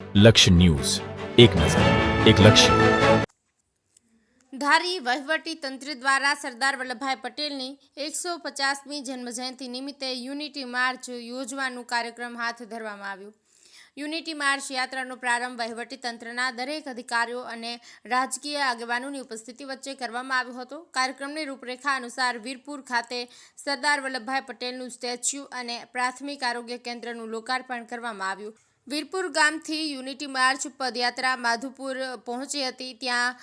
લક્ષ્ય ન્યૂઝ. એક નજર, એક લક્ષ્ય. ધારી વહીવટી તંત્ર દ્વારા સરદાર વલ્લભભાઈ પટેલની એકસો પચાસમી જન્મજયંતિ નિમિત્તે યુનિટી માર્ચ યોજવાનું કાર્યક્રમ હાથ ધરવામાં આવ્યું. યુનિટી માર્ચ યાત્રાનો પ્રારંભ તંત્રના દરેક અધિકારીઓ અને રાજકીય આગેવાનોની ઉપસ્થિતિ વચ્ચે કરવામાં આવ્યો હતો. કાર્યક્રમની રૂપરેખા અનુસાર વીરપુર ખાતે સરદાર વલ્લભભાઈ પટેલનું સ્ટેચ્યુ અને પ્રાથમિક આરોગ્ય કેન્દ્રનું લોકાર્પણ કરવામાં આવ્યું. વીરપુર ગામથી યુનિટી માર્ચ પદયાત્રા માધુપુર પહોંચી હતી. ત્યાં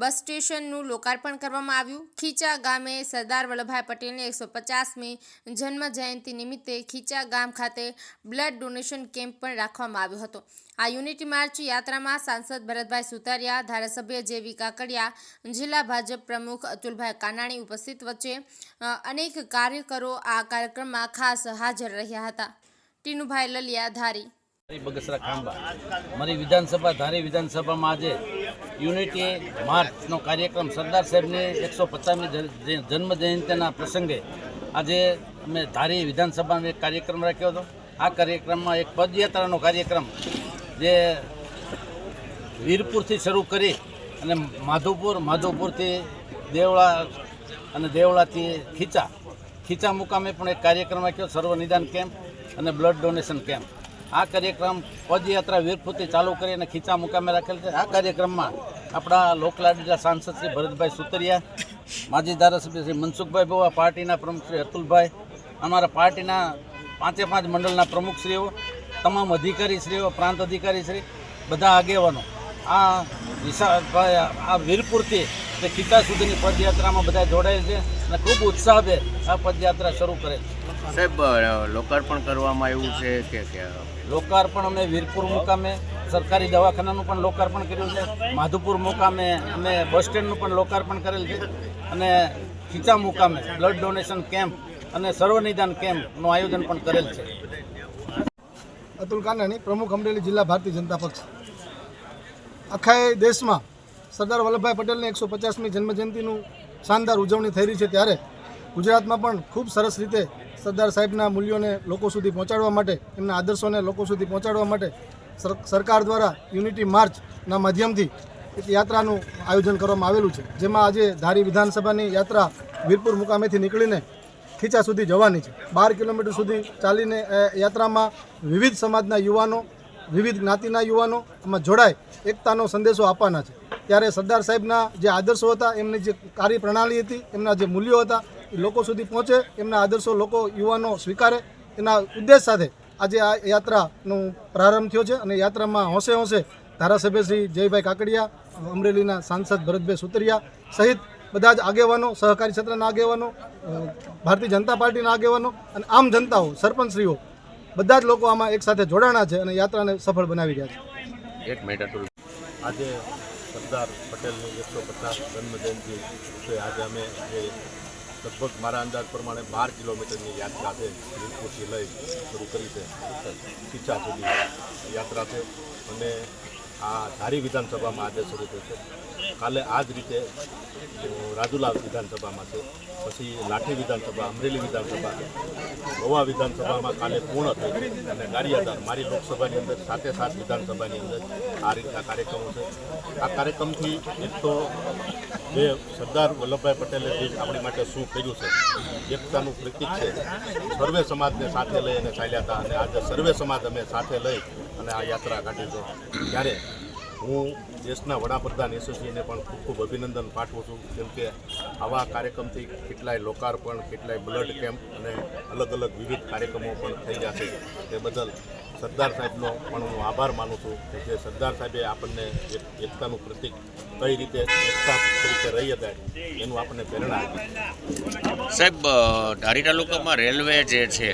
બસ સ્ટેશનનું લોકાર્પણ કરવામાં આવ્યું. ખીચા ગામે સરદાર વલ્લભભાઈ પટેલની એકસો પચાસમી જન્મ જયંતિ નિમિત્તે ખીચા ગામ ખાતે બ્લડ ડોનેશન કેમ્પ પણ રાખવામાં આવ્યો હતો. આ યુનિટી માર્ચ યાત્રામાં સાંસદ ભરતભાઈ સુતારિયા, ધારાસભ્ય જેવી કાકડિયા, જિલ્લા ભાજપ પ્રમુખ અતુલભાઈ કાનાણી ઉપસ્થિત વચ્ચે અનેક કાર્યકરો આ કાર્યક્રમમાં ખાસ હાજર રહ્યા હતા. ટીનુભાઈ લલિયા, ધારી. બગસરા ખાંભા. મારી વિધાનસભા, ધારી વિધાનસભામાં આજે યુનિટી માર્ચનો કાર્યક્રમ સરદાર સાહેબની એકસો પચાસમી જન્મ જયંતિના પ્રસંગે આજે અમે ધારી વિધાનસભામાં એક કાર્યક્રમ રાખ્યો હતો. આ કાર્યક્રમમાં એક પદયાત્રાનો કાર્યક્રમ જે વીરપુરથી શરૂ કરી અને માધુપુર માધુપુરથી દેવળા અને દેવળાથી ખીચા ખીચા મુકામે પણ એક કાર્યક્રમ રાખ્યો સર્વ નિદાન કેમ્પ અને બ્લડ ડોનેશન કેમ્પ. આ કાર્યક્રમ પદયાત્રા વીરપુરથી ચાલુ કરી અને ખીચા મુકામે રાખેલ છે. આ કાર્યક્રમમાં આપણા લોકલાડીલા સાંસદ શ્રી ભરતભાઈ સુતરિયા, માજી ધારાસભ્ય શ્રી મનસુખભાઈ બોવા પાર્ટીના પ્રમુખ શ્રી અતુલભાઈ, અમારા પાર્ટીના પાંચે પાંચ મંડળના પ્રમુખશ્રીઓ તમામ અધિકારીશ્રીઓ, પ્રાંત અધિકારીશ્રી, બધા આગેવાનો. આ વિશાળભાઈ આ વીરપુરથી તે ખીચા સુધીની પદયાત્રામાં બધા જોડાયેલ છે અને ખૂબ ઉત્સાહભેર આ પદયાત્રા શરૂ કરેલ છે. સાહેબ લોકાર્પણ કરવામાં આવ્યું છે કે કે લોકાર્પણ અમે વીરપુર મુકામે સરકારી દવાખાનાનું પણ લોકાર્પણ કર્યું છે. માધુપુર મુકામે અમે બસ સ્ટેન્ડનું પણ લોકાર્પણ કરેલ છે. અને ખીચા મુકામે બ્લડ ડોનેશન કેમ્પ અને સર્વનિદાન કેમ્પનું આયોજન પણ કરેલ છે. અતુલ કાનાણી પ્રમુખ અમરેલી જિલ્લા ભારતીય જનતા પક્ષ. આખા દેશમાં સરદાર વલ્લભભાઈ પટેલની એકસો પચાસમી જન્મજયંતિનું શાનદાર ઉજવણી થઈ રહી છે ત્યારે ગુજરાતમાં પણ ખૂબ સરસ રીતે સરદાર સાહેબના મૂલ્યોને લોકો સુધી પહોંચાડવા માટે, એમના આદર્શોને લોકો સુધી પહોંચાડવા માટે સર- સરકાર દ્વારા યુનિટી માર્ચના માધ્યમથી એક યાત્રાનું આયોજન કરવામાં આવેલું છે, જેમાં આજે ધારી વિધાનસભાની યાત્રા વીરપુર મુકામેથી નીકળીને ખીચા સુધી જવાની છે. બાર કિલોમીટર સુધી ચાલીને યાત્રામાં વિવિધ સમાજના યુવાનો, વિવિધ જ્ઞાતિના યુવાનો એમાં જોડાય, એકતાનો સંદેશો આપવાના છે. ત્યારે સરદાર સાહેબના જે આદર્શો હતા, એમની જે કાર્યપ્રણાલી હતી, એમના જે મૂલ્યો હતા લોકો સુધી પહોંચે એમના આદર્શો લોકો યુવાનો સ્વીકારે. એના ઉદ્દેશ સાથે આજે આ યાત્રાનો પ્રારંભ થયો છે અને યાત્રામાં હોંશે હોંશે ધારાસભ્ય શ્રી જયભાઈ કાકડિયા અમરેલીના સાંસદ ભરતભાઈ સુતરિયા સહિત બધા જ આગેવાનો સહકારી ક્ષેત્રના આગેવાનો ભારતીય જનતા પાર્ટીના આગેવાનો અને આમ જનતાઓ સરપંચશ્રીઓ બધા જ લોકો આમાં એક સાથે જોડાણા છે અને યાત્રાને સફળ બનાવી રહ્યા છે. એક મિનિટ આજે સરદાર પટેલની એકસો પચાસ જન્મજયંતિ આજે અમે જે લગભગ મારા અંદાજ પ્રમાણે બાર કિલોમીટરની યાત્રા છે. વીરપુરથી લઈ શરૂ કરી છે. ખીચા સુધી યાત્રા છે. અને આ ધારી વિધાનસભામાં આજે શરૂ થઈ છે. કાલે આ જ રીતે રાજુલા વિધાનસભામાં છે. પછી લાઠી વિધાનસભા, અમરેલી વિધાનસભા ગોવા વિધાનસભામાં કાલે પૂર્ણ થઈ અને ગારિયાદાર મારી લોકસભાની અંદર સાતે સાત વિધાનસભાની અંદર આ રીતના કાર્યક્રમો છે. આ કાર્યક્રમથી એક તો જે સરદાર વલ્લભભાઈ પટેલે જે આપણી માટે શું કર્યું છે, એકતાનું પ્રતિક છે, સર્વે સમાજને સાથે લઈ અને ચાલ્યા હતા અને આજે સર્વે સમાજ અમે સાથે લઈ અને આ યાત્રા કાઢી છે. ત્યારે હું દેશના વડાપ્રધાન યશસ્વીને પણ ખૂબ ખૂબ અભિનંદન પાઠવું છું. કેમ કે આવા કાર્યક્રમથી કેટલાય લોકાર્પણ, કેટલાય બ્લડ કેમ્પ અને અલગ અલગ વિવિધ કાર્યક્રમો પણ થઈ રહ્યા છે. તે બદલ સરદાર સાહેબનો પણ હું આભાર માનું છું કે જે સરદાર સાહેબે આપણને એક એકતાનું પ્રતિક કઈ રીતે એકતા તરીકે રહી હતા એનું આપણને પ્રેરણા આપી. સાહેબ ધારી તાલુકામાં રેલવે જે છે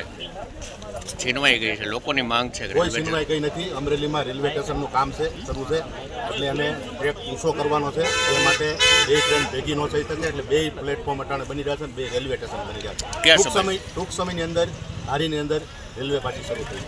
છીનવાઈ ગઈ છે. લોકોની માંગ છે કોઈ છીનવાઈ ગઈ નથી. અમરેલીમાં રેલવે સ્ટેશનનું કામ છે શરૂ છે. એટલે અમે ટ્રેક ઊંચો કરવાનો છે. એ માટે બે ટ્રેન ભેગી ન થઈ શકે. એટલે બે પ્લેટફોર્મ અટાણે બની રહ્યા છે બે રેલવે સ્ટેશન બની રહ્યા છે. ટૂંક સમય? ટૂંક સમયની અંદર હારીની અંદર રેલવે પાછી શરૂ થઈ